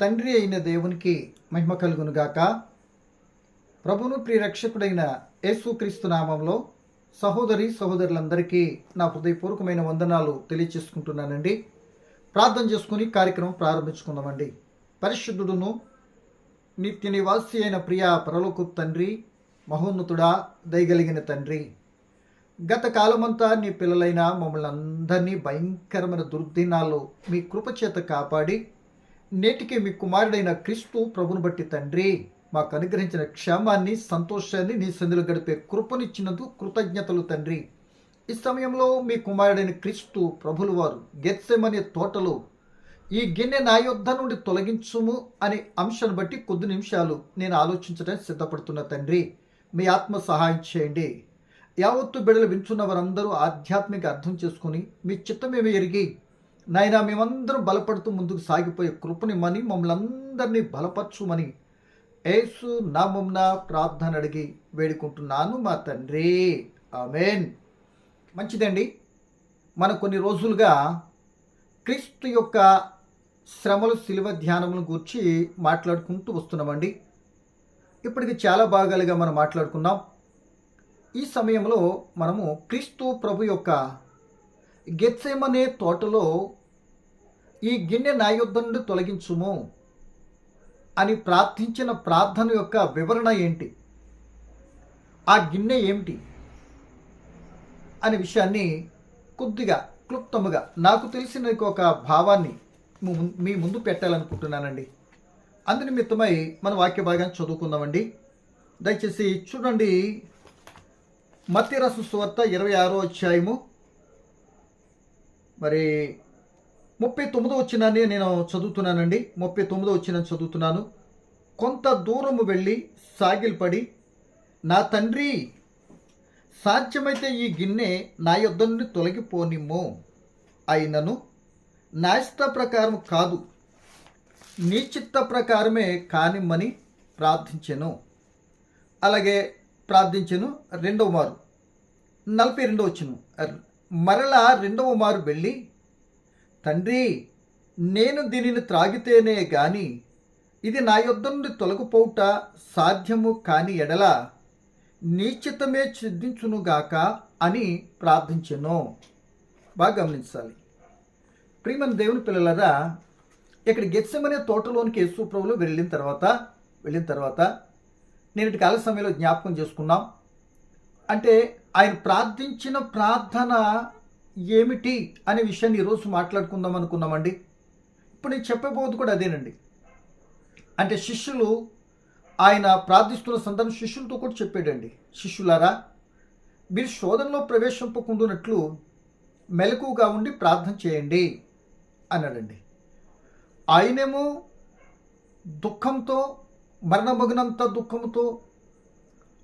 తండ్రి అయిన దేవునికి మహిమ కలుగునుగాక. ప్రభును ప్రియరక్షకుడైన యేసుక్రీస్తు నామంలో సహోదరి సహోదరులందరికీ నా హృదయపూర్వకమైన వందనాలు తెలియచేసుకుంటున్నానండి. ప్రార్థన చేసుకుని కార్యక్రమం ప్రారంభించుకుందామండి. పరిశుద్ధుడును నిత్య నివాసి అయిన ప్రియ పరలోకు తండ్రి మహోన్నతుడా దయగలిగిన తండ్రి గత కాలమంతా నీ పిల్లలైన మమ్మల్ని అందరినీ భయంకరమైన దుర్దినాల్లో మీ కృపచేత కాపాడి నేటికి మీ కుమారుడైన క్రీస్తు ప్రభును బట్టి తండ్రి మాకు అనుగ్రహించిన క్షేమాన్ని సంతోషాన్ని నీ సందులో గడిపే కృపనిచ్చినందుకు కృతజ్ఞతలు తండ్రి. ఈ సమయంలో మీ కుమారుడైన క్రీస్తు ప్రభులు వారు గెత్సెమనే తోటలో ఈ గిన్నె నా యుద్ధ నుండి తొలగించుము అనే అంశాన్ని బట్టి కొద్ది నిమిషాలు నేను ఆలోచించడానికి సిద్ధపడుతున్న తండ్రి. మీ ఆత్మ సహాయం చేయండి. యావత్తు బిడలు వింటున్న వారందరూ ఆధ్యాత్మిక అర్థం చేసుకుని మీ చిత్తమేమి ఎరిగి నాయన మేమందరం బలపడుతూ ముందుకు సాగిపోయే కృపనిమ్మని మమ్మల్ని అందరినీ బలపరచుమని ఏసు నామం ప్రార్థన అడిగి వేడుకుంటున్నాను మా తండ్రి. ఆమెన్. మంచిదండి. మన కొన్ని రోజులుగా క్రీస్తు యొక్క శ్రమలు శిలువ ధ్యానముల గురించి మాట్లాడుకుంటూ వస్తున్నామండి. ఇప్పటికి చాలా భాగాలుగా మనం మాట్లాడుకున్నాం. ఈ సమయంలో మనము క్రీస్తు ప్రభు యొక్క గెత్సేమనే తోటలో ఈ గిన్నె నా యుద్ధం నుండి తొలగించుము అని ప్రార్థించిన ప్రార్థన యొక్క వివరణ ఏంటి? ఆ గిన్నె ఏమిటి? అనే విషయాన్ని కొద్దిగా క్లుప్తముగా నాకు తెలిసిన ఒక భావాన్ని మీ ముందు పెట్టాలనుకుంటున్నానండి. అందు నిమిత్తమై మన వాక్య భాగాన్ని చదువుకుందామండి. దయచేసి చూడండి. మత్తిరసు సువార్త ఇరవై ఆరో అధ్యాయము. మరి ముప్పై తొమ్మిదో వచ్చినాన్ని నేను చదువుతున్నానండి. ముప్పై తొమ్మిదో వచ్చిన చదువుతున్నాను. కొంత దూరము వెళ్ళి సాగిల్పడి నా తండ్రి సాధ్యమైతే ఈ గిన్నె నా యొద్ద నుండి తొలగిపోనిమ్మో. అయినను నా ఇష్ట ప్రకారం కాదు నీ చిత్త ప్రకారమే కానిమ్మని ప్రార్థించాను. అలాగే ప్రార్థించాను రెండవ మారు. నలభై రెండో వచ్చును మరలా రెండవ మారు వెళ్ళి తండ్రి నేను దీనిని త్రాగితేనే గాని ఇది నా యుద్ధ నుండి తొలగిపోవుట సాధ్యము కాని ఎడల నీచితమే సిద్ధించునుగాక అని ప్రార్థించను. బాగా గమనించాలి. ప్రియమైన దేవుని పిల్లలరా ఇక్కడ గెచ్చమనే తోటలోనికి యేసు ప్రభులు వెళ్ళిన తర్వాత వెళ్ళిన తర్వాత నేటి కాల సమయంలో జ్ఞాపకం చేసుకున్నాం. అంటే ఆయన ప్రార్థించిన ప్రార్థన ఏమిటి అనే విషయాన్ని ఈరోజు మాట్లాడుకుందాం అనుకున్నామండి. ఇప్పుడు నేను చెప్పబోదు కూడా అదేనండి. అంటే శిష్యులు ఆయన ప్రార్థిస్తున్న సందర్భం శిష్యులతో కూడా చెప్పాడండి. శిష్యులారా మీరు శోధనలో ప్రవేశింపకుండానట్లు మెలకుగా ఉండి ప్రార్థన చేయండి అన్నాడండి. ఆయనేమో దుఃఖంతో మరణమగినంత దుఃఖంతో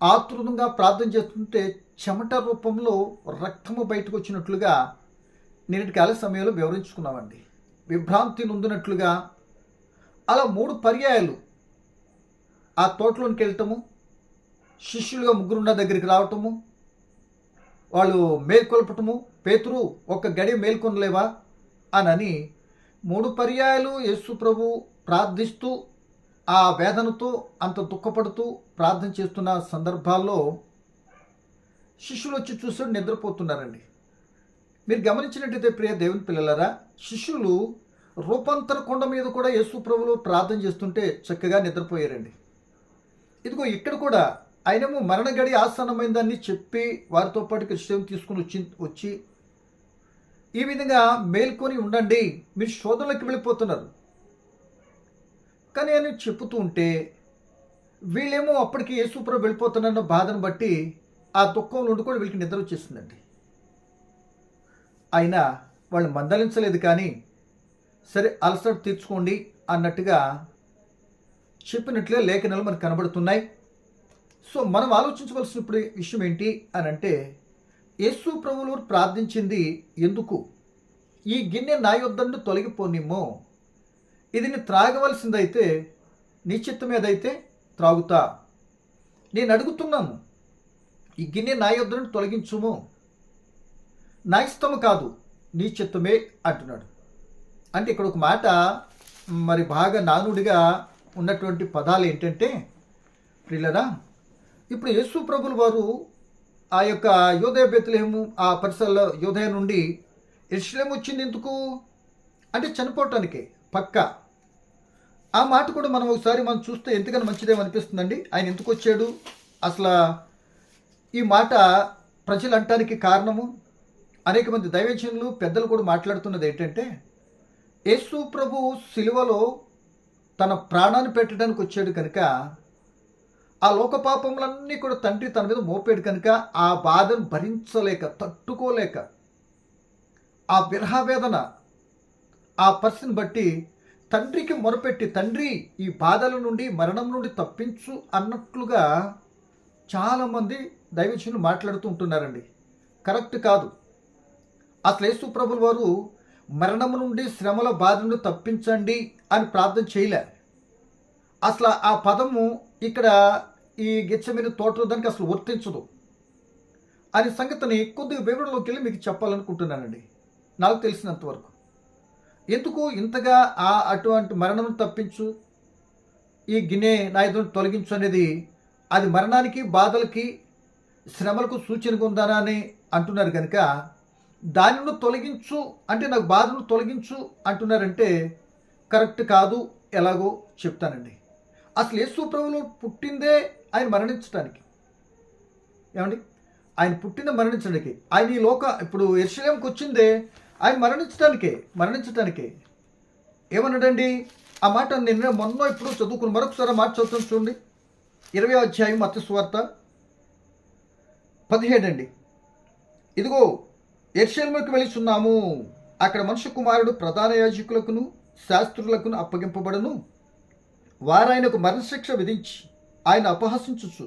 ఆతృతంగా ప్రార్థన చేస్తుంటే చెమట రూపంలో రక్తము బయటకు వచ్చినట్లుగా నేటి కాల సమయంలో వివరించుకున్నామండి. విభ్రాంతి నొందినట్లుగా అలా మూడు పర్యాయాలు ఆ తోటలోనికి వెళ్ళటము శిష్యులుగా ముగ్గురున్న దగ్గరికి రావటము వాళ్ళు మేల్కొల్పటము పేతురు ఒక్క గడి మేల్కొనలేవా అనని మూడు పర్యాయాలు యేసు ప్రభు ప్రార్థిస్తూ ఆ వేదనతో అంత దుఃఖపడుతూ ప్రార్థన చేస్తున్న సందర్భాల్లో శిష్యులు వచ్చి చూసుకొని నిద్రపోతున్నారండి. మీరు గమనించినట్టయితే ప్రియ దేవుని పిల్లలరా శిష్యులు రూపాంతర కొండ మీద కూడా యేసు ప్రభులు ప్రార్థన చేస్తుంటే చక్కగా నిద్రపోయారండి. ఇదిగో ఇక్కడ కూడా ఆయనేమో మరణ గడి ఆసన్నమైందని చెప్పి వారితో పాటు కృష్ణ తీసుకుని వచ్చి వచ్చి ఈ విధంగా మేల్కొని ఉండండి మీరు శోధనలోకి వెళ్ళిపోతున్నారు. కానీ ఆయన చెప్తూ ఉంటే వీళ్ళేమో అప్పటికి యేసుప్రభు వెళ్ళిపోతున్నారన్న బాధను బట్టి ఆ దుఃఖంలో ఉండి కూడా వీళ్ళకి నిద్ర వచ్చేసిందండి అయినా వాళ్ళు మందలించలేదు కానీ సరే అలసట తీర్చుకోండి అన్నట్టుగా చెప్పినట్లే లేఖనాలు మనకు కనబడుతున్నాయి. సో మనం ఆలోచించవలసిన ఇప్పుడు విషయం ఏంటి అని అంటే యేసు ప్రభులు ప్రార్థించింది ఎందుకు? ఈ గిన్నె నా యొద్దండు తొలగిపోనిమ్మో. ఇది నీ త్రాగవలసిందైతే నీ చిత్తం ఏదైతే త్రాగుతా. నేను అడుగుతున్నాను ఈ గిన్నె నా యొద్ నుండి తొలగించుము. నా ఇష్టము కాదు నీ చిత్తమే అంటున్నాడు. అంటే ఇక్కడ ఒక మాట మరి బాగా నానుడిగా ఉన్నటువంటి పదాలు ఏంటంటే ప్రిల్లరా ఇప్పుడు యేసు ప్రభులు వారు ఆ యొక్క యోధయ బెత్లహేము ఆ పరిసరాల్లో యోదయ నుండి ఇస్లేం వచ్చింది ఎందుకు? అంటే చనిపోవటానికే పక్క. ఆ మాట కూడా మనం ఒకసారి మనం చూస్తే ఎంతగానో మంచిదేమనిపిస్తుందండి? ఆయన ఎందుకు వచ్చాడు? అసలు ఈ మాట ప్రజలు అంటానికి కారణము? అనేక మంది దైవజనులు పెద్దలు కూడా మాట్లాడుతున్నది ఏంటంటే యేసు ప్రభు సిలువలో తన ప్రాణాన్ని పెట్టడానికి వచ్చాడు కనుక ఆ లోక పాపములన్నీ కూడా తండ్రి తన మీద మోపాడు కనుక ఆ బాధను భరించలేక తట్టుకోలేక ఆ విరహవేదన ఆ పరిస్థితిని బట్టి తండ్రికి మొరపెట్టి తండ్రి ఈ బాధల నుండి మరణం నుండి తప్పించు అన్నట్లుగా చాలామంది దైవజనులు మాట్లాడుతూ ఉంటున్నారండి. కరెక్ట్ కాదు. అసలు యేసు ప్రభుల వారు మరణము నుండి శ్రమల బాధ నుండి తప్పించండి అని ప్రార్థన చేయలే. అసలు ఆ పదము ఇక్కడ ఈ గిచ్చమైన తోటలో దానికి అసలు వర్తించదు. అనే సంగతిని కొద్దిగా వివరణలోకి వెళ్ళి మీకు చెప్పాలనుకుంటున్నానండి. నాకు తెలిసినంతవరకు ఎందుకు ఇంతగా ఆ అటువంటి మరణం తప్పించు? ఈ గిన్నె నాయుధుని తొలగించు అనేది అది మరణానికి బాధలకి శ్రమలకు సూచనగా ఉందానా అని అంటున్నారు కనుక దానిని తొలగించు అంటే నాకు బాధను తొలగించు అంటున్నారంటే కరెక్ట్ కాదు ఎలాగో చెప్తానండి. అసలు యేసు ప్రభులు పుట్టిందే ఆయన మరణించడానికి ఏమండి? ఆయన పుట్టిందే మరణించడానికి ఆయన ఈ లోక ఇప్పుడు ఎర్షలేంకి వచ్చిందే ఆయన మరణించడానికే మరణించడానికే ఏమన్నాడండి? ఆ మాట నిన్న మొన్న ఇప్పుడు చదువుకుని మరొకసారి మాట చదువుతాను చూడండి. ఇరవై అధ్యాయం మత్స్య సువార్త పదిహేడు అండి ఇదిగో ఎర్షల్మకు వెళుచున్నాము అక్కడ మనుష్య కుమారుడు ప్రధాన యాజకులకును శాస్త్రులకును అప్పగింపబడను. వారాయనకు మరణశిక్ష విధించి ఆయన అపహసించుచు.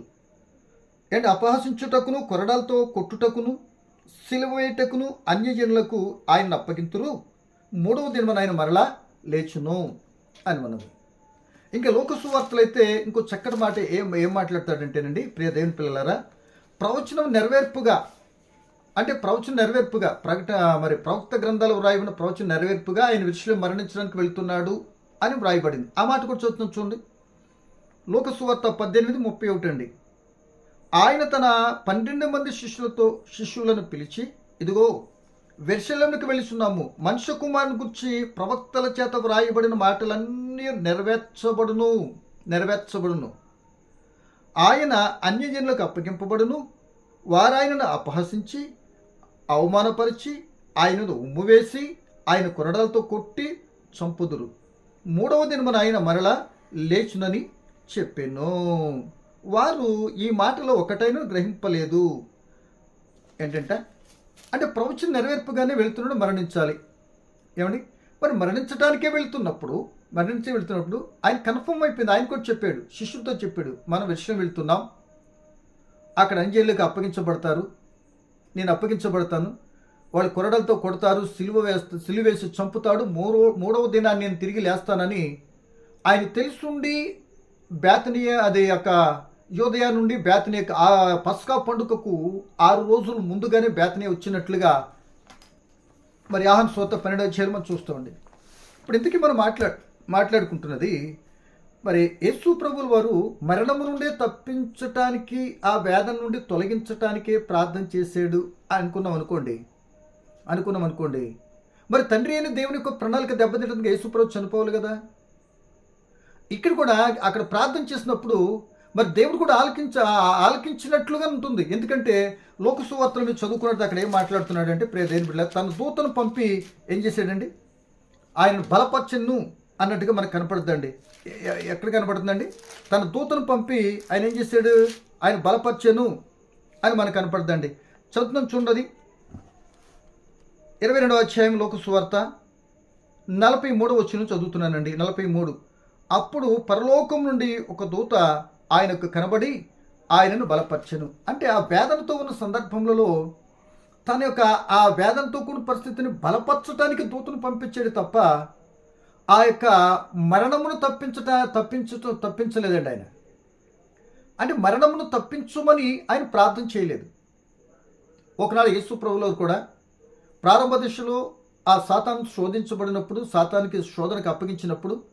అండ్ అపహసించుటకును కొరడాలతో కొట్టుటకును సిలువేటకును అన్యజనులకు ఆయన అప్పగింతురు. మూడవ దినమన ఆయన మరలా లేచును అని మనది ఇంకా లోకసువార్తలు అయితే ఇంకో చక్కటి మాట ఏం ఏం మాట్లాడతాడంటేనండి ప్రియ దేవుని పిల్లలారా ప్రవచనం నెరవేర్పుగా అంటే ప్రవచన నెరవేర్పుగా ప్రకట మరి ప్రవక్త గ్రంథాలు వ్రాయబడిన ప్రవచన నెరవేర్పుగా ఆయన విషయంలో మరణించడానికి వెళ్తున్నాడు అని వ్రాయబడింది. ఆ మాట కూడా చూస్తున్నాం చూడండి. లోకసువార్త పద్దెనిమిది ముప్పై ఒకటి అండి. ఆయన తన పన్నెండు మంది శిష్యులతో శిష్యులను పిలిచి ఇదిగో వెర్షలంకి వెళుచున్నాము మనుష్య కుమారుని గురించి ప్రవక్తల చేత వ్రాయబడిన మాటలన్నీ నెరవేర్చబడును నెరవేర్చబడును. ఆయన అన్యజనులకు అప్పగింపబడును. వారాయనను అపహసించి అవమానపరిచి ఆయనను ఉమ్ము వేసి ఆయన కొరడలతో కొట్టి చంపుదురు. మూడవ దినమున ఆయన మరల లేచునని చెప్పెను. వారు ఈ మాటలో ఒకటైనా గ్రహింపలేదు. ఏంటంటే? అంటే ప్రవచన నెరవేర్పుగానే వెళ్తున్నాడు మరణించాలి. ఏమండి? మరి మరణించడానికే వెళ్తున్నప్పుడు మరణించే వెళ్తున్నప్పుడు ఆయన కన్ఫర్మ్ అయిపోయింది. ఆయన కూడా చెప్పాడు. శిష్యులతో చెప్పాడు. మనం విషయం వెళ్తున్నాం. అక్కడ అంజేళ్ళకి అప్పగించబడతారు. నేను అప్పగించబడతాను. వాళ్ళు కొరడలతో కొడతారు. సిలువ వేస్తా సిలువ వేసి చంపుతాడు. మూడో మూడవ దినాన్ని నేను తిరిగి లేస్తానని ఆయన తెలుసుండి బేతనీయ అదే యొక్క యోదయ నుండి బేతనీయ ఆ పస్కా పండుగకు ఆరు రోజులు ముందుగానే బేతనీయ వచ్చినట్లుగా మరి ఆహన్ సోత పన్నెండవ అధ్యాయం చూస్తూ చూస్తామండి ఇప్పుడు ఇంతకీ మనం మాట్లాడు మాట్లాడుకుంటున్నది. మరి యేసు ప్రభులు వారు మరణము నుండే తప్పించటానికి ఆ వేదన నుండి తొలగించటానికే ప్రార్థన చేశాడు అనుకున్నాం అనుకోండి. అనుకున్నాం అనుకోండి. మరి తండ్రి అయిన దేవుని యొక్క ప్రణాళిక దెబ్బతింటడానికి యేసు ప్రభు చనిపోవాలి కదా. ఇక్కడ కూడా అక్కడ ప్రార్థన చేసినప్పుడు మరి దేవుడు కూడా ఆలకించ ఆలకించినట్లుగా ఉంటుంది. ఎందుకంటే లోకసువార్తలు మీరు చదువుకున్నట్టు అక్కడ ఏం మాట్లాడుతున్నాడంటే ప్రే దేని బిడ్డ తన దూతను పంపి ఏం చేశాడండి? ఆయన బలపరచను. అన్నట్టుగా మనకు కనపడుతుందండి. ఎక్కడ కనపడుతుందండి? తన దూతను పంపి ఆయన ఏం చేశాడు? ఆయన బలపరిచాను అని మనకు కనపడుతుందండి. చదువుతున్నాం చూడది ఇరవై రెండవ అధ్యాయం లోక సువార్త. నలభై మూడు వచ్చిన చదువుతున్నానండి. నలభై మూడు. అప్పుడు పరలోకం నుండి ఒక దూత ఆయనకు కనబడి ఆయనను బలపరచను. అంటే ఆ వేదనతో ఉన్న సందర్భంలో తన యొక్క ఆ వేదనతో కూడిన పరిస్థితిని బలపరచడానికి దూతను పంపించాడు తప్ప ఆ యొక్క మరణమును తప్పించట తప్పించుట తప్పించలేదండి ఆయన. అంటే మరణమును తప్పించుమని ఆయన ప్రార్థన చేయలేదు. ఒకనాడు యేసు ప్రభులో కూడా ప్రారంభ దశలో ఆ సాతాను శోధించబడినప్పుడు సాతానికి శోధనకు అప్పగించినప్పుడు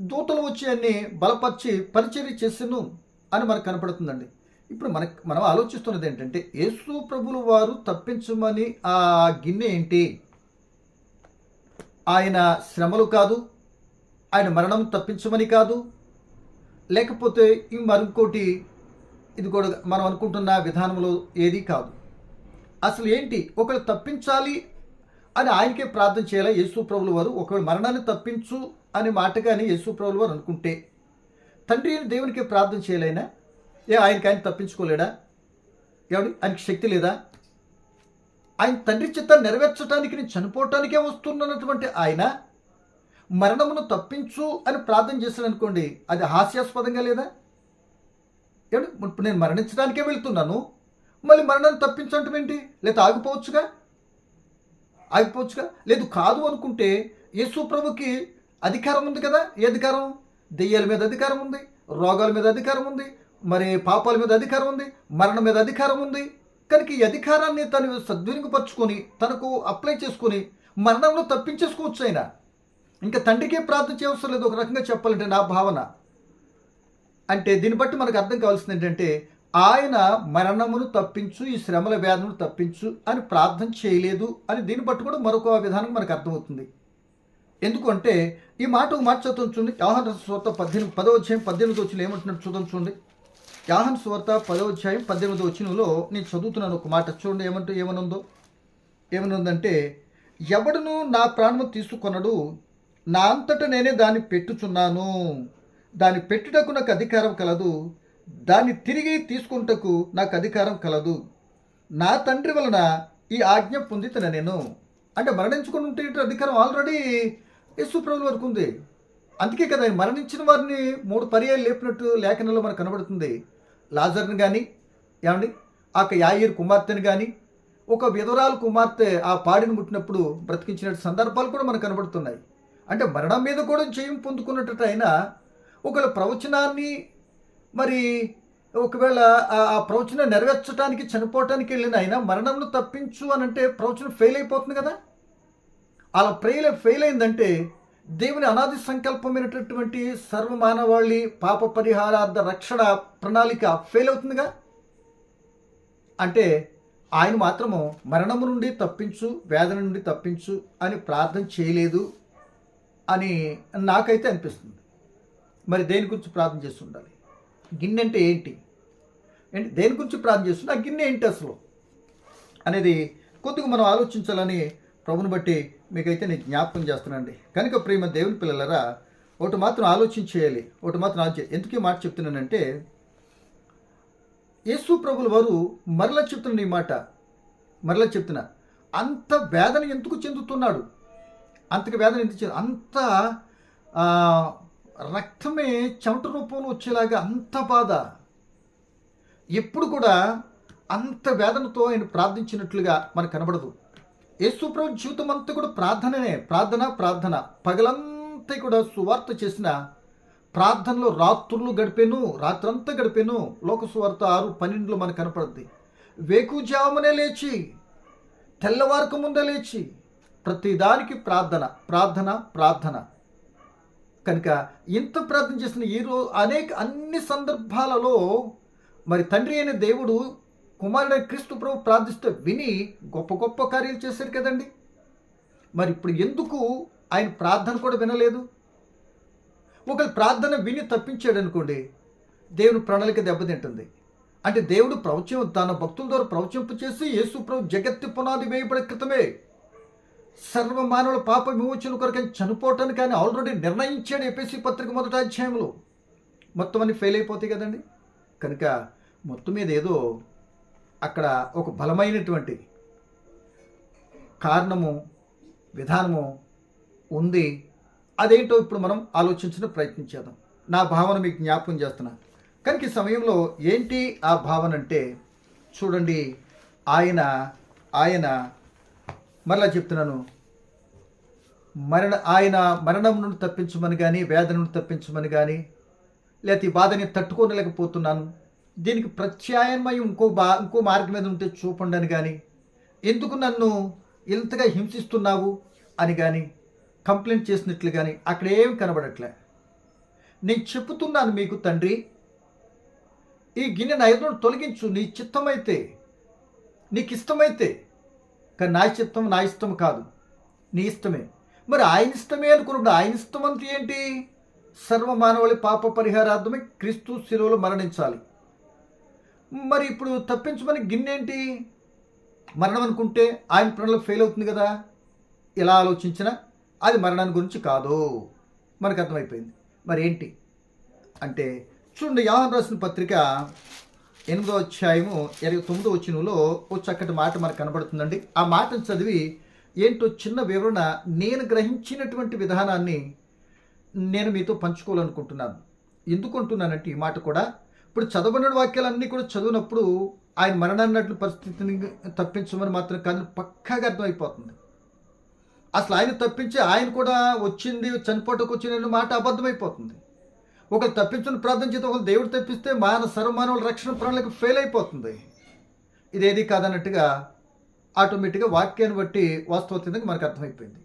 దూతలు వచ్చి అన్ని బలపరిచి పరిచర్య చేసిను అని మనకు కనపడుతుందండి. ఇప్పుడు మనకు మనం ఆలోచిస్తున్నది ఏంటంటే యేసు ప్రభులు వారు తప్పించమని ఆ గిన్నె ఏంటి? ఆయన శ్రమలు కాదు ఆయన మరణం తప్పించమని కాదు. లేకపోతే ఈ మరొకటి ఇది కూడా మనం అనుకుంటున్న విధానంలో ఏదీ కాదు. అసలు ఏంటి? ఒకరు తప్పించాలి అని ఆయనకే ప్రార్థన చేయాలి? యేసు ప్రభులు వారు ఒకవేళ మరణాన్ని తప్పించు అనే మాట కానీ యేసు ప్రభులు వారు అనుకుంటే తండ్రి అని దేవునికి ప్రార్థన చేయలేనా? ఏ ఆయనకి ఆయన తప్పించుకోలేడా? ఏమండి ఆయనకి శక్తి లేదా? ఆయన తండ్రి చిత్తాన్ని నెరవేర్చడానికి నేను చనిపోవటానికే వస్తున్నటువంటి ఆయన మరణమును తప్పించు అని ప్రార్థన చేశాను అనుకోండి అది హాస్యాస్పదంగా లేదా? ఏమండి? ఇప్పుడు నేను మరణించడానికే వెళ్తున్నాను మళ్ళీ మరణాన్ని తప్పించటం ఏంటి? లేదా ఆగిపోవచ్చుగా? ఆగిపోవచ్చుగా? లేదు కాదు అనుకుంటే యేసు ప్రభుకి అధికారం ఉంది కదా? ఏ అధికారం? దెయ్యాల మీద అధికారం ఉంది రోగాల మీద అధికారం ఉంది మరి పాపాల మీద అధికారం ఉంది మరణం మీద అధికారం ఉంది. కనుక ఈ అధికారాన్ని తను సద్వినియోగపరుచుకొని తనకు అప్లై చేసుకొని మరణంలో తప్పించేసుకోవచ్చు ఆయన. ఇంకా తండ్రికే ప్రార్థన చేయవసరం లేదు. ఒక రకంగా చెప్పాలంటే నా భావన. అంటే దీన్ని బట్టి మనకు అర్థం కావాల్సింది ఏంటంటే ఆయన మరణమును తప్పించు ఈ శ్రమల వ్యాధులను తప్పించు అని ప్రార్థన చేయలేదు అని దీన్ని బట్టి కూడా మరొక విధానం మనకు అర్థమవుతుంది. ఎందుకంటే ఈ మాట మాట చదువుతాం చూడండి. యాహన్ పద్దెనిమిది పదో అధ్యాయం పద్దెనిమిది వచ్చిన ఏమంటున్నాడు చూద్దాం చూడండి. యాహన్ సువార్త పదో అధ్యాయం పద్దెనిమిది వచ్చినలో నేను చదువుతున్నాను ఒక మాట. చూడండి ఏమంటూ ఏమనుందో? ఏమనుందంటే ఎవడును నా ప్రాణము తీసుకొనడు నా అంతట నేనే దాన్ని పెట్టుచున్నాను. దాన్ని పెట్టుటకు నాకు అధికారం కలదు దాన్ని తిరిగి తీసుకుంటకు నాకు అధికారం కలదు. నా తండ్రి వలన ఈ ఆజ్ఞ పొందితన నేను. అంటే మరణించుకుని ఉంటే ఇటు అధికారం ఆల్రెడీ యేసుప్రభుల వరకు ఉంది. అందుకే కదా మరణించిన వారిని మూడు పర్యాలు లేపినట్టు లేఖనంలో మనకు కనబడుతుంది. లాజర్ని కానీ ఏమండి? ఆ యాయిర్ కుమార్తెని కానీ ఒక విధవరాలు కుమార్తె ఆ పాడిని ముట్టినప్పుడు బ్రతికించిన సందర్భాలు కూడా మనకు కనబడుతున్నాయి. అంటే మరణం మీద కూడా జయం పొందుకున్నట్టు అయినా ఒకవేళ ప్రవచనాన్ని మరి ఒకవేళ ఆ- ఆ ప్రవచనం నెరవేర్చడానికి చనిపోవటానికి వెళ్ళిన ఆయన మరణంను తప్పించు అని అంటే ప్రవచనం ఫెయిల్ అయిపోతుంది కదా? అలా ఫెయిల్ ఫెయిల్ అయిందంటే దేవుని అనాది సంకల్పమైనటువంటి సర్వమానవాళి పాప పరిహారార్థ రక్షణ ప్రణాళిక ఫెయిల్ అవుతుందిగా? అంటే ఆయన మాత్రము మరణము నుండి తప్పించు వేదన నుండి తప్పించు అని ప్రార్థన చేయలేదు అని నాకైతే అనిపిస్తుంది. మరి దేని గురించి ప్రార్థన చేస్తుండాలి? గిన్నె అంటే ఏంటి? ఏంటి? దేని గురించి ప్రార్థన చేస్తున్నా ఆ గిన్నె ఏంటి అసలు? అనేది కొద్దిగా మనం ఆలోచించాలని ప్రభుని బట్టి మీకైతే నేను జ్ఞాపకం చేస్తున్నానండి. కనుక ప్రేమ దేవుని పిల్లలరా ఒకటి మాత్రం ఆలోచించేయాలి ఒకటి మాత్రం ఆలోచి ఎందుకు మాట చెప్తున్నానంటే యేసు ప్రభుల వారు మరలా చెప్తున్నాను ఈ మాట. మరలా చెప్తున్నా. అంత వేదన ఎందుకు చెందుతున్నాడు? అంతకు వేదన ఎందుకు చెందు అంత రక్తమే చెమట రూపంలో వచ్చేలాగా అంత బాధ. ఎప్పుడు కూడా అంత వేదనతో ఆయన ప్రార్థించినట్లుగా మనకు కనబడదు. యేసుప్రభు జీవితం అంతా కూడా ప్రార్థననే ప్రార్థన ప్రార్థన. పగలంతా కూడా సువార్త చేసిన ప్రార్థనలో రాత్రులు గడిపాను రాత్రంతా గడిపాను. లోక సువార్త ఆరు పన్నెండులో మనకు కనపడుద్ది. వేకుజామునే లేచి తెల్లవారక ముందే లేచి ప్రతిదానికి ప్రార్థన ప్రార్థన ప్రార్థన. కనుక ఇంత ప్రార్థన చేసిన ఈ రోజు అనేక అన్ని సందర్భాలలో మరి తండ్రి అయిన దేవుడు కుమారుడైన క్రీస్తు ప్రభు ప్రార్థిస్తే విని గొప్ప గొప్ప కార్యాలు చేశారు కదండి. మరి ఇప్పుడు ఎందుకు ఆయన ప్రార్థన కూడా వినలేదు? ఒకవేళ ప్రార్థన విని తప్పించాడు అనుకోండి దేవుని ప్రణాళిక దెబ్బతింటుంది. అంటే దేవుడు ప్రవచం తన భక్తుల ద్వారా ప్రవచింపు చేసి యేసు ప్రభు జగత్తి పునాది వేయబడే క్రితమే సర్వ మానవుల పాప విమోచన కొరకు ఆయన చనిపోవటానికి ఆయన ఆల్రెడీ నిర్ణయించాడు ఎపిసి పత్రిక మొదటి అధ్యాయంలో. మొత్తం అన్ని ఫెయిల్ అయిపోతాయి కదండి. కనుక మొత్తం మీద ఏదో అక్కడ ఒక బలమైనటువంటి కారణము విధానము ఉంది. అదేంటో ఇప్పుడు మనం ఆలోచించిన ప్రయత్నం చేద్దాం. నా భావన మీకు జ్ఞాపకం చేస్తున్నా. కనుక ఈ సమయంలో ఏంటి ఆ భావన అంటే చూడండి ఆయన ఆయన మరలా చెప్తున్నాను. మరణ ఆయన మరణం నుండి తప్పించమని కానీ వేదన నుండి తప్పించమని కానీ లేకపోతే ఈ బాధని తట్టుకోలేకపోతున్నాను. దీనికి ప్రత్యామ్నాయం ఇంకో బా ఇంకో మార్గం మీద ఉంటే చూపండి అని కానీ ఎందుకు నన్ను ఇంతగా హింసిస్తున్నావు అని కానీ కంప్లైంట్ చేసినట్లు కానీ అక్కడ ఏం కనబడట్లే. నేను చెప్తున్నాను మీకు తండ్రి. ఈ గిన్నె నైదును తొలగించు నీ చిత్తమైతే నీకు ఇష్టమైతే. కానీ నా చిత్తం నా ఇష్టం కాదు నీ ఇష్టమే. మరి ఆయన ఇష్టమే అనుకున్నప్పుడు ఆయన ఇష్టం అంతే ఏంటి? సర్వ మానవుడి పాప పరిహారార్థమే క్రీస్తు శిలువలో మరణించాలి. మరి ఇప్పుడు తప్పించమని గిన్నేంటి? మరణం అనుకుంటే ఆయన ప్రణలో ఫెయిల్ అవుతుంది కదా? ఎలా ఆలోచించినా అది మరణాన్ని గురించి కాదు. మనకు అర్థమైపోయింది. మరి ఏంటి? అంటే చూడండి యాహన్ రాసిన పత్రిక ఎనిమిదో అధ్యాయము ఇరవై తొమ్మిదో వచ్చినలో ఓ చక్కటి మాట మనకు కనబడుతుందండి. ఆ మాటను చదివి ఏంటో చిన్న వివరణ నేను గ్రహించినటువంటి విధానాన్ని నేను మీతో పంచుకోవాలనుకుంటున్నాను. ఎందుకు అంటున్నానంటే ఈ మాట కూడా ఇప్పుడు చదవబడిన వాక్యాలన్నీ కూడా చదివినప్పుడు ఆయన మరణాన్నట్లు పరిస్థితిని తప్పించమని మాత్రం కానీ పక్కాగా అర్థమైపోతుంది. అసలు ఆయన తప్పించి ఆయన కూడా వచ్చింది చనిపోటకు వచ్చిందనే మాట అబద్ధమైపోతుంది. ఒకరు తప్పించుకుని ప్రార్థన చేస్తే ఒకరు దేవుడు తప్పిస్తే మాన సర్వమానవుల రక్షణ ప్రణాళిక ఫెయిల్ అయిపోతుంది. ఇదేది కాదన్నట్టుగా ఆటోమేటిక్గా వాక్యాన్ని బట్టి వాస్తవికంగా మనకు అర్థమైపోయింది.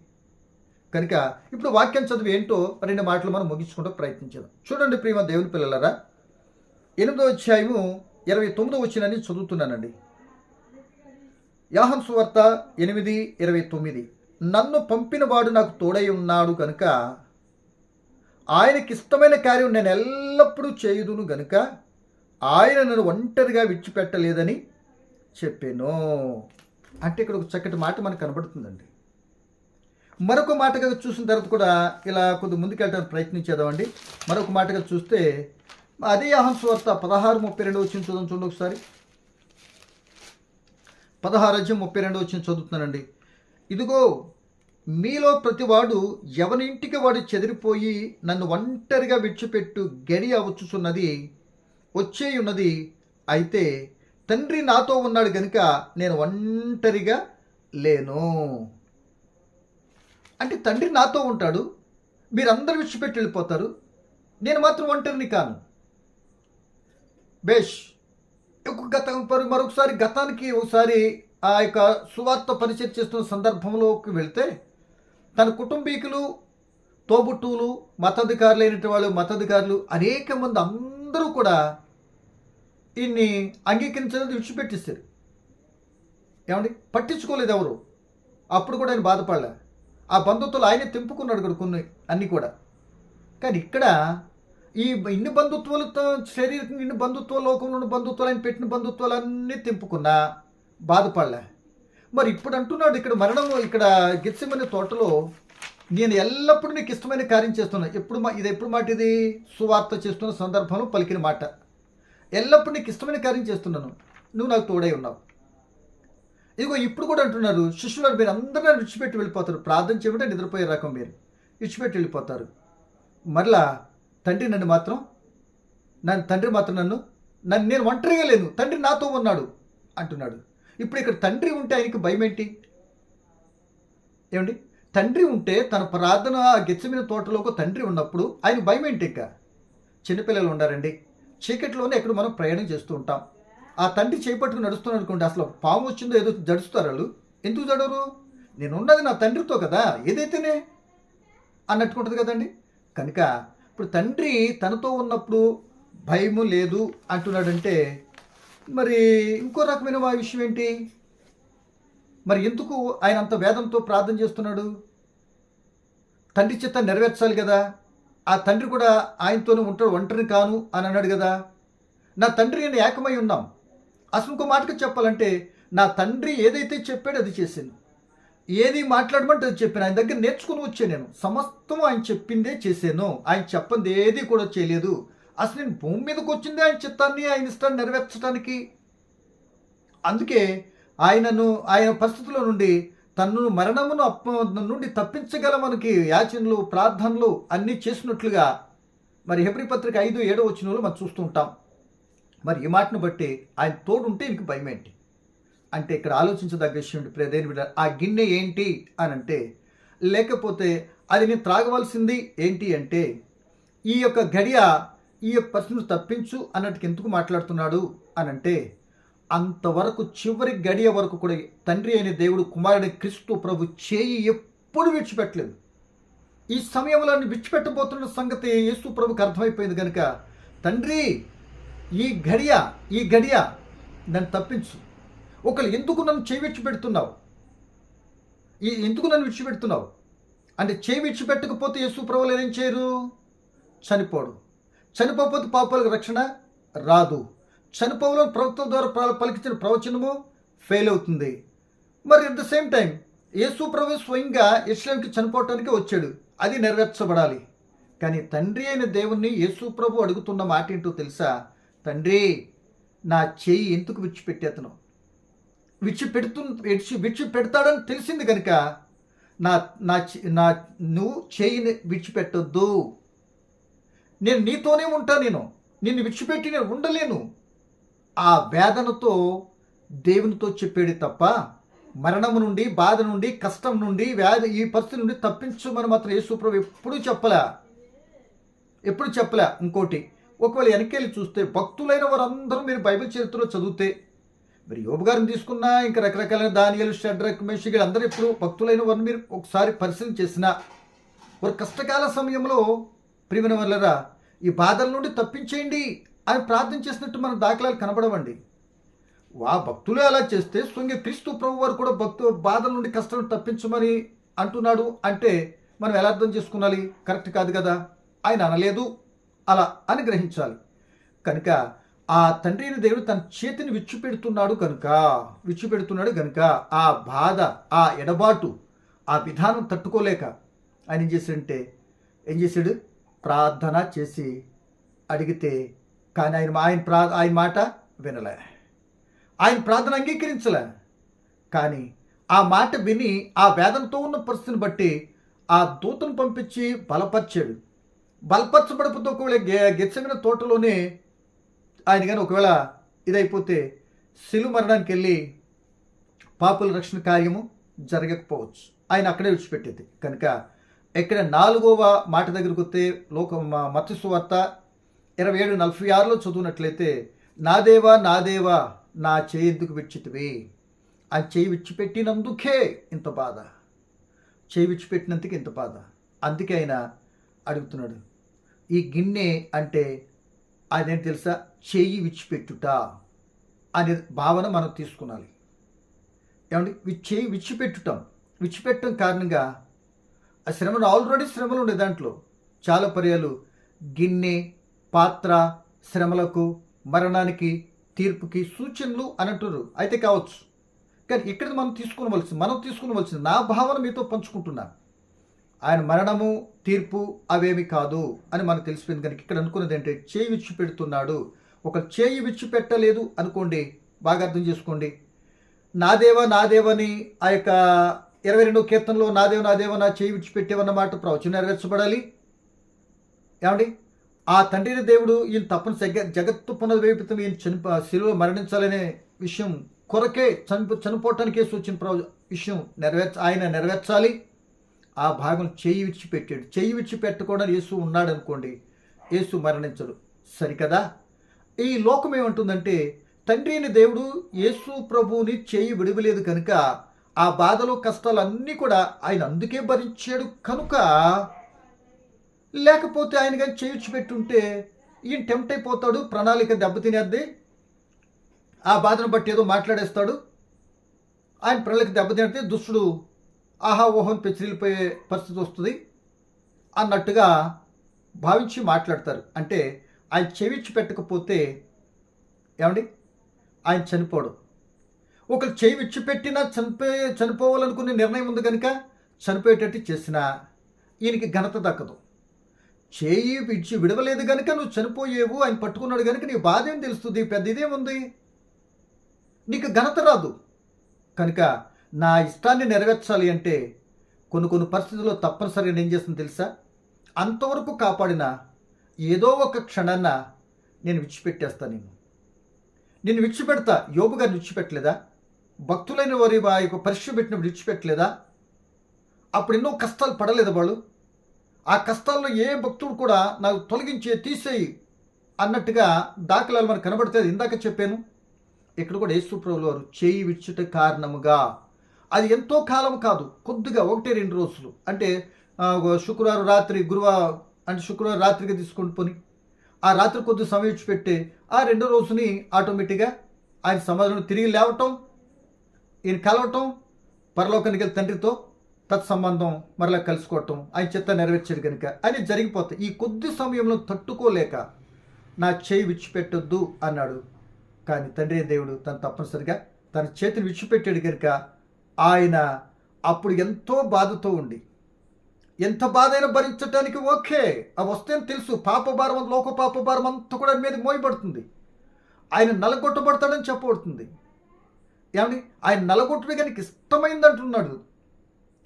కనుక ఇప్పుడు వాక్యం చదివి ఏంటో రెండు మాటలు మనం ముగించుకుంటూ ప్రయత్నించాం చూడండి ప్రియమ దేవుని పిల్లలరా ఎనిమిదో అధ్యాయము ఇరవై తొమ్మిదో వచ్చినని చదువుతున్నానండి. యాహన్ సువార్త ఎనిమిది ఇరవై తొమ్మిది. నన్ను పంపినవాడు నాకు తోడై ఉన్నాడు కనుక ఆయనకి ఇష్టమైన కార్యం నేను ఎల్లప్పుడూ చేయుదును గనుక ఆయన నన్ను ఒంటరిగా విడిచిపెట్టలేదని చెప్పాను. అంటే ఇక్కడ ఒక చక్కటి మాట మనకు కనబడుతుందండి. మరొక మాటగా చూసిన తర్వాత కూడా ఇలా కొద్ది ముందుకెళ్ళడానికి ప్రయత్నించేదామండి మరొక మాటగా చూస్తే అదే అహం స్వార్త పదహారు ముప్పై రెండు వచ్చిన చూద్దాం చూడండి ఒకసారి. పదహారు అధ్యాయం ముప్పై రెండు వచ్చిన చదువుతున్నానండి. ఇదిగో మీలో ప్రతివాడు ఎవరింటికి వాడు చెదిరిపోయి నన్ను ఒంటరిగా విడిచిపెట్టు గడి వచ్చుచున్నది వచ్చే ఉన్నది. అయితే తండ్రి నాతో ఉన్నాడు కనుక నేను ఒంటరిగా లేను. అంటే తండ్రి నాతో ఉంటాడు మీరందరూ విడిచిపెట్టి వెళ్ళిపోతారు. నేను మాత్రం ఒంటరిని కాను. బేష్ ఒక గత మరొకసారి గతానికి ఒకసారి ఆ యొక్క సువార్త పరిచయం చేస్తున్న సందర్భంలోకి వెళ్తే తన కుటుంబీకులు తోబుట్టువులు మతాధికారులు అయినటువంటి వాళ్ళు మతాధికారులు అనేక మంది అందరూ కూడా ఈయన్ని అంగీకరించలేదు విడిచిపెట్టిస్తారు ఏమండి? పట్టించుకోలేదు ఎవరు? అప్పుడు కూడా ఆయన బాధపడలే. ఆ బంధుత్వాలు ఆయనే తెంపుకున్నాడు కూడా కొన్ని అన్నీ కూడా. కానీ ఇక్కడ ఈ ఇన్ని బంధుత్వాలతో శరీరం ఇన్ని బంధుత్వ లోకంలో ఉన్న బంధుత్వాలు ఆయన పెట్టిన బంధుత్వాలన్నీ తెంపుకున్నా బాధపడలే. మరి ఇప్పుడు అంటున్నాడు ఇక్కడ మరణం ఇక్కడ గిత్సమనే తోటలో నేను ఎల్లప్పుడూ నీకు ఇష్టమైన కార్యం చేస్తున్నా. ఎప్పుడు మా ఇది ఎప్పుడు మాట ఇది? సువార్త చేస్తున్న సందర్భంలో పలికిన మాట. ఎల్లప్పుడూ నీకు ఇష్టమైన కార్యం చేస్తున్నాను. నువ్వు నాకు తోడై ఉన్నావు. ఇదిగో ఇప్పుడు కూడా అంటున్నారు శిష్యులు మీరు అందరూ విడిచిపెట్టి వెళ్ళిపోతారు. ప్రార్థన చేయమంటే నిద్రపోయే రకం మీరు. విడిచిపెట్టి వెళ్ళిపోతారు. మరలా తండ్రి నన్ను మాత్రం నన్ను తండ్రి మాత్రం నన్ను నన్ను నేను ఒంటరిగా లేను తండ్రి నాతో ఉన్నాడు అంటున్నాడు. ఇప్పుడు ఇక్కడ తండ్రి ఉంటే ఆయనకి భయం ఏంటి? ఏమండి? తండ్రి ఉంటే తన ప్రార్థన గెచ్చమైన తోటలో ఒక తండ్రి ఉన్నప్పుడు ఆయన భయం ఏంటి ఇంకా? చిన్నపిల్లలు ఉండారండి. చీకటిలోనే ఎక్కడ మనం ప్రయాణం చేస్తూ ఉంటాం. ఆ తండ్రి చేపట్టుకుని నడుస్తున్నాడు అనుకోండి అసలు పాము వచ్చిందో ఏదో జడుస్తారు వాళ్ళు. ఎందుకు జడరు నేను ఉన్నది నా తండ్రితో కదా ఏదైతేనే అన్నట్టుకుంటుంది కదండి. కనుక ఇప్పుడు తండ్రి తనతో ఉన్నప్పుడు భయము లేదు అంటున్నాడంటే మరి ఇంకో రకమైన విషయం ఏంటి? మరి ఎందుకు ఆయన అంత వేదంతో ప్రార్థన చేస్తున్నాడు? తండ్రి చిత్త నెరవేర్చాలి కదా. ఆ తండ్రి కూడా ఆయనతోనే ఉంటాడు ఒంటరిని కాను అని అన్నాడు కదా. నా తండ్రి నేను ఏకమై ఉన్నాం. అసలు ఇంకో మాటకు చెప్పాలంటే నా తండ్రి ఏదైతే చెప్పాడో అది చేశాను. ఏది మాట్లాడమంటే అది చెప్పాను. ఆయన దగ్గర నేర్చుకుని వచ్చాను నేను. సమస్తం ఆయన చెప్పిందే చేశాను. ఆయన చెప్పింది ఏది కూడా చేయలేదు. అసలు నేను భూమి మీదకి వచ్చిందే ఆయన చిత్తాన్ని ఆయన ఇష్టాన్ని నెరవేర్చడానికి. అందుకే ఆయనను ఆయన పరిస్థితుల నుండి తన్ను మరణమును అప్ప నుండి తప్పించగల మనకి యాచనలు ప్రార్థనలు అన్నీ చేసినట్లుగా మరి హెబ్రి పత్రిక ఐదు ఏడో వచ్చిన వాళ్ళు మనం చూస్తూ ఉంటాం. మరి ఈ మాటను బట్టి ఆయన తోడుంటే ఇంక భయం ఏంటి అంటే ఇక్కడ ఆలోచించదగ్గ విషయం ఏంటి? బిడ్డ ఆ గిన్నె ఏంటి అని అంటే లేకపోతే అది నేను త్రాగవలసింది ఏంటి అంటే ఈ యొక్క గడియ ఈ యొక్క పరిస్థితిని తప్పించు అన్నట్టుకు ఎందుకు మాట్లాడుతున్నాడు అని అంటే అంతవరకు చివరి గడియ వరకు కూడా తండ్రి అయిన దేవుడు కుమారుడి క్రీస్తు ప్రభు చేయి ఎప్పుడు విడిచిపెట్టలేదు. ఈ సమయంలో విడిచిపెట్టబోతున్న సంగతి యేసు ప్రభుకి అర్థమైపోయింది కనుక తండ్రి ఈ గడియ ఈ గడియ నన్ను తప్పించు. ఒకళ్ళు ఎందుకు నన్ను చేవిచ్చి పెడుతున్నావు ఈ ఎందుకు నన్ను విడిచిపెడుతున్నావు? అంటే చేయి విడిచిపెట్టకపోతే యేసు ప్రభులు ఏం చేయరు? చనిపోడు. చనిపోకపోతే పాపాలకు రక్షణ రాదు. చనిపోవలో ప్రభుత్వం ద్వారా పలికించిన ప్రవచనము ఫెయిల్ అవుతుంది. మరి at the same time Yesu ప్రభు స్వయంగా ఇస్లాంకి చనిపోవటానికి వచ్చాడు. అది నెరవేర్చబడాలి. కానీ తండ్రి అయిన దేవుణ్ణి యేసు ప్రభు అడుగుతున్న మాట ఏంటో తెలుసా? తండ్రి నా చేయి ఎందుకు విడిచిపెట్టేతను? విడిచిపెడుతు విడిచి విడిచిపెడతాడని తెలిసింది కనుక నా నా నా నువ్వు చేయిని విడిచిపెట్టొద్దు. నేను నీతోనే ఉంటా నేను. నిన్ను విడిచిపెట్టి నేను ఉండలేను. ఆ వేదనతో దేవునితో చెప్పాడు తప్ప మరణము నుండి బాధ నుండి కష్టం నుండి వ్యాధి ఈ పరిస్థితి నుండి తప్పించమని మాత్రం యేసుప్రభు ఎప్పుడూ చెప్పలే. ఎప్పుడు చెప్పలే? ఇంకోటి ఒకవేళ వెనకెళ్ళి చూస్తే భక్తులైన వారందరూ మీరు బైబిల్ చరిత్రలో చదివితే మరి యోబు గారిని తీసుకున్నా ఇంకా రకరకాలైన దానియలు షడ్రక్ మేషికి అందరూ ఎప్పుడు భక్తులైన వారిని మీరు ఒకసారి పరిశీలన చేసినా వారు కష్టకాల సమయంలో ప్రియమైన వల్లరా ఈ బాధల నుండి తప్పించేయండి అని ప్రార్థన చేసినట్టు మన దాఖలాలు కనబడవండి. వా భక్తులే అలా చేస్తే స్వంగ క్రీస్తు ప్రభు వారు కూడా భక్తు బాధల నుండి కష్టం తప్పించమని అంటున్నాడు అంటే మనం ఎలా అర్థం చేసుకోవాలి కరెక్ట్ కాదు కదా? ఆయన అనలేదు. అలా అని గ్రహించాలి. కనుక ఆ తండ్రి అయిన దేవుడు తన చేతిని విచ్చుపెడుతున్నాడు కనుక విచ్చుపెడుతున్నాడు కనుక ఆ బాధ ఆ ఎడబాటు ఆ విధానం తట్టుకోలేక ఆయన ఏం చేశాడంటే ఏం చేశాడు? ప్రార్థన చేసి అడిగితే కానీ ఆయన ఆయన ప్రా ఆయన మాట వినలే. ఆయన ప్రార్థన అంగీకరించలే. కానీ ఆ మాట విని ఆ వేదంతో ఉన్న పరిస్థితిని బట్టి ఆ దూతను పంపించి బలపరిచాడు. బలపరచబడిపోతే కూడా గె గెచ్చగిన తోటలోనే ఆయన కానీ ఒకవేళ ఇదైపోతే శిలు మరణానికి వెళ్ళి పాపుల రక్షణ కార్యము జరగకపోవచ్చు. ఆయన అక్కడే విడిచిపెట్టేది. కనుక ఇక్కడ నాలుగవ మాట దగ్గరకు వస్తే లోక మత్స్యవార్త ఇరవై ఏడు నలభై ఆరులో చదువునట్లయితే నా దేవా నా దేవా నా చేయందుకు విడిచితివి? ఆ చేయి విడిచిపెట్టినందుకే ఇంత బాధ. చేయి విడిచిపెట్టినందుకు ఇంత బాధ. అందుకే ఆయన అడుగుతున్నాడు. ఈ గిన్నె అంటే అదేంటి తెలుసా? చెయ్యి విచ్చిపెట్టుట అనే భావన మనం తీసుకున్నాలి ఏమంటే చేయి విచ్చిపెట్టుటం విచ్చిపెట్టడం కారణంగా ఆ శ్రమలు ఆల్రెడీ శ్రమలు ఉండే దాంట్లో. చాలా పర్యాలు గిన్నె పాత్ర శ్రమలకు మరణానికి తీర్పుకి సూచనలు అని అయితే కావచ్చు. కానీ ఇక్కడ మనం తీసుకోవలసింది మనం తీసుకోవలసింది నా భావన మీతో పంచుకుంటున్నా. ఆయన మరణము తీర్పు అవేమి కాదు అని మనకు తెలిసిపోయింది. కనుక ఇక్కడ అనుకున్నది ఏంటంటే చేయి విడిచిపెడుతున్నాడు ఒక చేయి విడిచిపెట్టలేదు అనుకోండి బాగా అర్థం చేసుకోండి. నాదేవ నాదేవని ఆ యొక్క ఇరవై రెండో కీర్తనలో నాదేవ నాదేవ నా చేయి విడిచిపెట్టేవన్న మాట ప్రవచనం నెరవేర్చబడాలి. ఏమండి? ఆ తండ్రిని దేవుడు ఈయన తప్పని జగ జగత్తు పునర్వేపితం ఈయన చనిప శిలువ మరణించాలనే విషయం కొరకే చనిపో చనిపోవటానికే సూచన ప్రవ విషయం నెరవేర్చ ఆయన నెరవేర్చాలి. ఆ భాగం చేయి విడిచిపెట్టాడు చేయి విడిచిపెట్టకుండా యేసు ఉన్నాడు అనుకోండి యేసు మరణించడు. సరికదా ఈ లోకం ఏమంటుందంటే తండ్రి అయిన దేవుడు యేసు ప్రభువుని చేయి విడవలేదు కనుక ఆ బాధలు కష్టాలు అన్నీ కూడా ఆయన అందుకే భరించాడు కనుక లేకపోతే ఆయన కానీ చేయించి పెట్టుంటే ఈయన టెంప్ట్ అయిపోతాడు ప్రణాళిక దెబ్బతినేద్ది ఆ బాధను బట్టి ఏదో మాట్లాడేస్తాడు. ఆయన ప్రణాళిక దెబ్బతినేది దుష్టుడు ఆహా ఓహోన్ పెచ్చిరిల్లిపోయే పరిస్థితి వస్తుంది అన్నట్టుగా భావించి మాట్లాడతారు. అంటే ఆయన చెవిచ్చి పెట్టకపోతే ఏమండి? ఆయన చనిపోవడం ఒకరు చేయి విడిచిపెట్టినా చనిపోయే చనిపోవాలనుకునే నిర్ణయం ఉంది కనుక చనిపోయేటట్టు చేసినా ఈయనకి ఘనత దక్కదు. చేయి విడిచి విడవలేదు కనుక నువ్వు చనిపోయేవు ఆయన పట్టుకున్నాడు కనుక నీ బాధ ఏం తెలుస్తుంది? పెద్ద ఇదేముంది నీకు ఘనత రాదు. కనుక నా ఇష్టాన్ని నెరవేర్చాలి అంటే కొన్ని కొన్ని పరిస్థితుల్లో తప్పనిసరిగా నేను చేస్తుంది తెలుసా? అంతవరకు కాపాడిన ఏదో ఒక క్షణాన్న నేను విడిచిపెట్టేస్తాను నేను నేను విడిచిపెడతా? యోబు గారిని విడిచిపెట్టలేదా? భక్తులైన వారి ఆ యొక్క పరీక్ష పెట్టినప్పుడు విడిచిపెట్టలేదా? అప్పుడు ఎన్నో కష్టాలు పడలేదు వాళ్ళు. ఆ కష్టాల్లో ఏ భక్తుడు కూడా నాకు తొలగించే తీసేయి అన్నట్టుగా దాఖలాలు మనకు కనబడుతుంది ఇందాక చెప్పాను. ఇక్కడ కూడా యేసు ప్రభువు వారు చేయి విచ్చుట కారణముగా అది ఎంతో కాలం కాదు. కొద్దిగా ఒకటి రెండు రోజులు. అంటే శుక్రవారం రాత్రి గురువారం అంటే శుక్రవారం రాత్రికి తీసుకొని పోని. ఆ రాత్రి కొద్ది సమయం ఇచ్చి పెట్టి ఆ రెండో రోజుని ఆటోమేటిక్గా ఆయన సమాధానం తిరిగి లేవటం ఈయన కలవటం పరలోకానికి వెళ్ళి తండ్రితో తత్సంబంధం మరలా కలుసుకోవటం ఆయన చెత్త నెరవేర్చాడు కనుక అని జరిగిపోతాయి. ఈ కొద్ది సమయంలో తట్టుకోలేక నా చేయి విడిచిపెట్టొద్దు అన్నాడు. కానీ తండ్రి దేవుడు తను తప్పనిసరిగా తన చేతిని విడిచిపెట్టాడు కనుక ఆయన అప్పుడు ఎంతో బాధతో ఉండి ఎంత బాధైనా భరించడానికి ఓకే ఆ వస్తే తెలుసు పాప భారం లోక పాప భారం అంతా కూడా మీద మోయబడుతుంది. ఆయన నలగొట్టబడతాడని చెప్పబడుతుంది. ఏమండి? ఆయన నలగొట్టడం కనుక ఇష్టమైంది అంటున్నాడు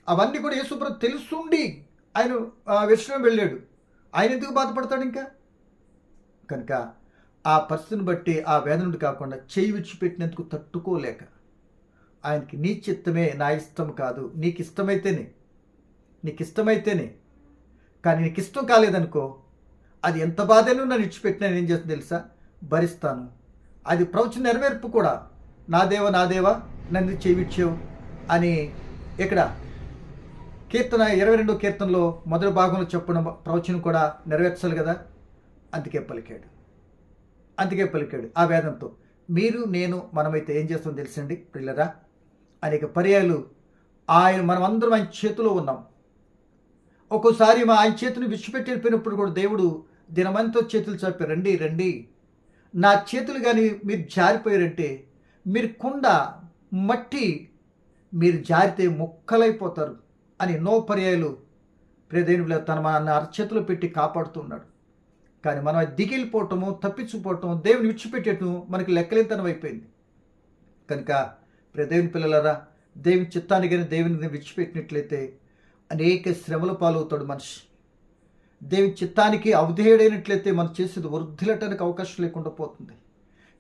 అవన్నీ కూడా యేసుప్రభు తెలుసుండి ఆయన ఆ, విషయం వెళ్ళాడు. ఆయన ఎందుకు బాధపడతాడు ఇంకా? కనుక ఆ పరిస్థితిని బట్టి ఆ వేదనుడు కాకుండా చేయి విడిచిపెట్టినందుకు తట్టుకోలేక ఆయనకి నీ చిత్తమే నా ఇష్టం కాదు. నీకు ఇష్టమైతేనే నీకు ఇష్టమైతేనే కానీ నీకు ఇష్టం కాలేదనుకో అది ఎంత బాధైనా నన్ను ఇచ్చిపెట్టినా నేను ఏం చేస్తాను తెలుసా? భరిస్తాను. అది ప్రవచన నెరవేర్పు కూడా. నా దేవ నా దేవ నన్ను చేవిచ్చావు అని ఇక్కడ కీర్తన ఇరవై రెండో కీర్తనలో మొదటి భాగంలో చెప్పిన ప్రవచనం కూడా నెరవేర్చాలి కదా? అందుకే పలికాడు. అందుకే పలికాడు ఆ వేదంతో. మీరు నేను మనమైతే ఏం చేస్తాం తెలుసండి పిల్లరా అనేక పర్యాలు ఆయన మనం అందరం ఆయన చేతిలో ఉన్నాం. ఒక్కోసారి మా ఆయన చేతిని విడిచిపెట్టి వెళ్ళిపోయినప్పుడు కూడా దేవుడు దినమంతో చేతులు చాపి రండి రండి. నా చేతులు కానీ మీరు జారిపోయారంటే మీరు కుండ మట్టి మీరు జారితే ముక్కలైపోతారు అని ఎన్నో పర్యాయాలు ప్రియదేవుడు తన మన అరచేతిలో పెట్టి కాపాడుతున్నాడు. కానీ మనం దిగిలిపోవటము తప్పించుకోవటము దేవుని విడిచిపెట్టేయటం మనకి లెక్కలేనితనం అయిపోయింది. కనుక ప్రియ దేవుని దేవుని చిత్తాన్ని కానీ దేవుని విడిచిపెట్టినట్లయితే అనేక శ్రమల పాలవుతాడు మనిషి. దేవుని చిత్తానికి అవిధేయుడైనట్లయితే మనం చేసేది వృద్ధిలటానికి అవకాశం లేకుండా పోతుంది.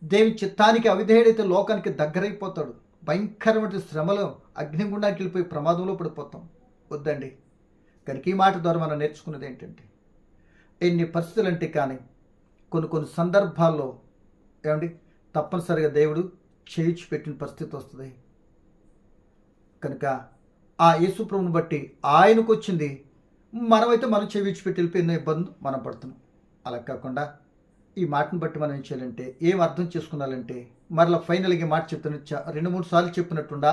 దేవుని చిత్తానికి అవిధేయుడైతే లోకానికి దగ్గరైపోతాడు. భయంకరమైన శ్రమలో అగ్నిగుండానికి వెళ్ళిపోయి ప్రమాదంలో పడిపోతాం. వద్దండి. కనుక ఈ మాట ద్వారా మనం నేర్చుకున్నది ఏంటంటే ఎన్ని పరిస్థితులు అంటే కానీ కొన్ని కొన్ని సందర్భాల్లో ఏమండి? తప్పనిసరిగా దేవుడు చేయించి పెట్టిన పరిస్థితి వస్తుంది. కనుక ఆ యేసుప్రభుని బట్టి ఆయనకు వచ్చింది మనమైతే మనం చేయించి పెట్టి వెళ్ళిపోయిన ఇబ్బంది మనం పడుతున్నాం. అలా కాకుండా ఈ మాటను బట్టి మనం ఏం చేయాలంటే ఏం అర్థం చేసుకున్నాలంటే మరలా ఫైనల్గా మాట చెప్తున్నా రెండు మూడు సార్లు చెప్పినట్టుండా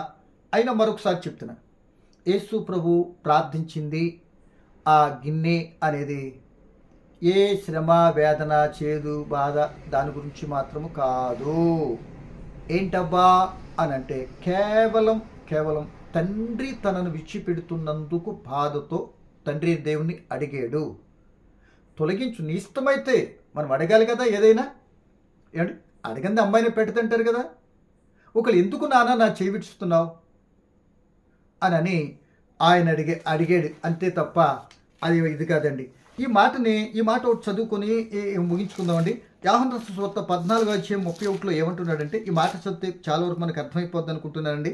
అయినా మరొకసారి చెప్తున్నా. యేసు ప్రభు ప్రార్థించింది ఆ గిన్నె అనేది ఏ శ్రమ వేదన చేదు బాధ దాని గురించి మాత్రము కాదు. ఏంటబ్బా అని అంటే కేవలం కేవలం తండ్రి తనను విడిచిపెడుతున్నందుకు బాధతో తండ్రి దేవుణ్ణి అడిగాడు. తొలగించు నీ ఇష్టమైతే మనం అడగాలి కదా ఏదైనా? ఏమండి? అడగంది అమ్మాయిని పెడుతుంటారు కదా. ఒకళ్ళు ఎందుకు నాన్న నా చేయి విడుచుతున్నావు అని ఆయన అడిగే అడిగాడు. అంతే తప్ప అది ఇది కాదండి. ఈ మాటని ఈ మాట ఒకటి చదువుకొని ముగించుకుందామండి. యాహన్ సువార్త పద్నాలుగు వచ్చే ముప్పై ఒకటిలో ఏమంటున్నాడంటే ఈ మాట చదివితే చాలా వరకు మనకు అర్థమైపోద్ది అనుకుంటున్నానండి.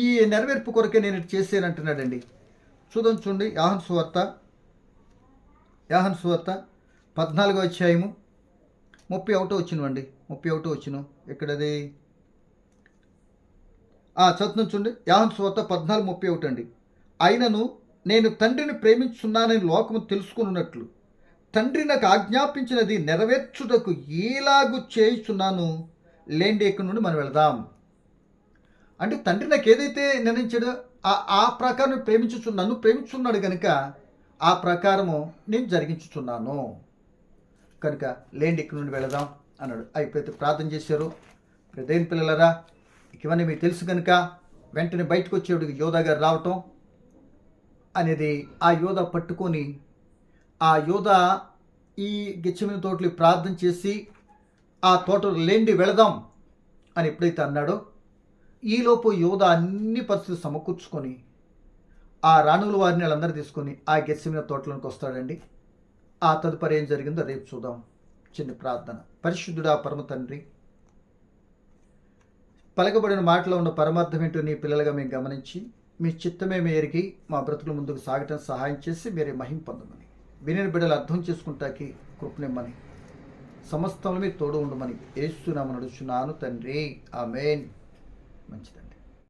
ఈ నెరవేర్పు కొరకే నేను ఇది చేశానంటున్నాడండి చూద్దాం చూడండి యాహన్ సువార్త యాహన్ సువార్త పద్నాలుగో అధ్యాయము ముప్పై ఒకటో వచ్చినవండి ముప్పై ఒకటో వచ్చిన. ఎక్కడది? చదువు చూడండి యాహన్ సువార్త పద్నాలుగు ముప్పై ఒకటి అండి. అయినను నేను తండ్రిని ప్రేమించున్నానని లోకము తెలుసుకున్నట్లు తండ్రి నాకు ఆజ్ఞాపించినది నెరవేర్చుటకు ఈలాగు చేయిస్తున్నాను లేండి ఇక్కడి నుండి మనం వెళదాం. అంటే తండ్రి నాకు ఏదైతే నిర్ణయించాడో ఆ ఆ ప్రకారం ప్రేమించుచున్నాను ప్రేమించున్నాడు కనుక ఆ ప్రకారము నేను జరిగించుచున్నాను. కనుక లేండి ఇక్కడి నుండి వెళదాం అన్నాడు. అయిపోతే ప్రార్థన చేశారు. ప్రదేం పిల్లలరా ఇకవన్నీ ఇవన్నీ మీకు తెలుసు కనుక వెంటనే బయటకు వచ్చేవాడికి యోధా గారు రావటం అనేది ఆ యోధ పట్టుకొని ఆ యోధ ఈ గెచ్చమిన తోటలు ప్రార్థన చేసి ఆ తోటలు లేండి వెళదాం అని ఎప్పుడైతే అన్నాడో ఈలోపు యోధ అన్ని పరిస్థితులు సమకూర్చుకొని ఆ రాణుల వారిని వాళ్ళందరూ తీసుకొని ఆ గెచ్చమిన తోటలోకి వస్తాడండి. ఆ తదుపరి ఏం జరిగిందో రేపు చూద్దాం. చిన్న ప్రార్థన. పరిశుద్ధుడా పరమ తండ్రి పలకబడిన మాటలో ఉన్న పరమార్థం ఏంటో నీ పిల్లలుగా మేము గమనించి మీ చిత్తమే మేరికి మా బ్రతుకుల ముందుకు సాగటం సహాయం చేసి మీరే మహిం పొందమని. విని బిడ్డలు అర్థం చేసుకుంటాకి కృపనిమ్మని. సమస్తంలో మీరు తోడు ఉండమని ఏస్తున్నామని నడుచున్నాను తండ్రి. ఆమెన్. మంచిదండి.